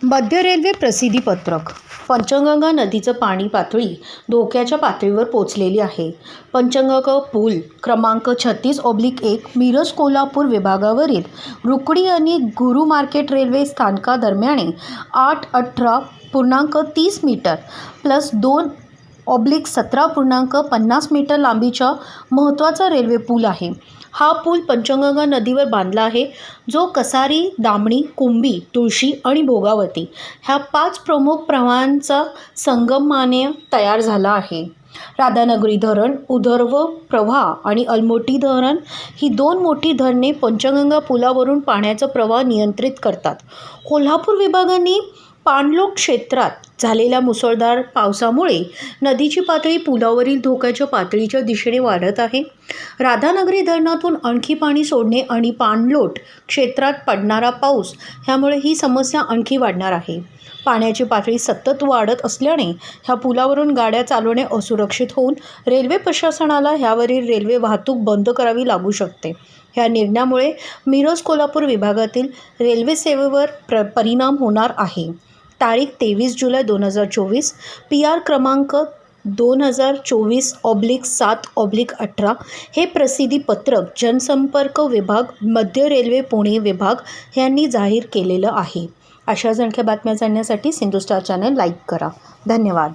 मध्य रेल्वे प्रसिद्धी पत्रक. पंचगंगा नदीचं पाणी पातळी धोक्याच्या पातळीवर पोचलेली आहे. पंचगंगा पूल क्रमांक छत्तीस ओब्लिक एक मिरज कोल्हापूर विभागावरील रुकडी आणि गुरु मार्केट रेल्वे स्थानकादरम्याने आठ अठरा पूर्णांक तीस मीटर प्लस दोन ऑब्लिक सतरा पूर्णांक पन्नास मीटर लांबीचा महत्त्वाचा रेल्वे पूल आहे. हा पूल पंचगंगा नदीवर बांधला आहे जो कसारी दामणी कुंभी तुळशी आणि भोगावती ह्या पाच प्रमुख प्रवाहांचा संगमाने तयार झाला आहे. राधानगरी धरण उधर्व प्रवाह आणि अलमोटी धरण ही दोन मोठी धरणे पंचगंगा पुलावरून पाण्याचा प्रवाह नियंत्रित करतात. कोल्हापूर विभागाने पाणलोट क्षेत्रात झालेल्या मुसळधार पावसामुळे नदीची पातळी पुलावरील धोक्याच्या पातळीच्या दिशेने वाढत आहे. राधानगरी धरणातून आणखी पाणी सोडणे आणि पाणलोट क्षेत्रात पडणारा पाऊस ह्यामुळे ही समस्या आणखी वाढणार आहे. पाण्याची पातळी सतत वाढत असल्याने ह्या पुलावरून गाड्या चालवणे असुरक्षित होऊन रेल्वे प्रशासनाला ह्यावरील रेल्वे वाहतूक बंद करावी लागू शकते. ह्या निर्णयामुळे मिरज कोल्हापूर विभागातील रेल्वे सेवेवर प्र परिणाम होणार आहे. तारीख तेवीस जुलै दोन हजार चोवीस पी आर क्रमांक दोन हजार चोवीस ऑब्लिक सात ऑब्लिक अठरा हे प्रसिद्धी पत्रक जनसंपर्क विभाग मध्य रेल्वे पुणे विभाग यांनी जाहीर केलेलं आहे. अशाच आणखी बातम्या जाणण्यासाठी सिंधुस्टार चॅनल लाईक करा. धन्यवाद.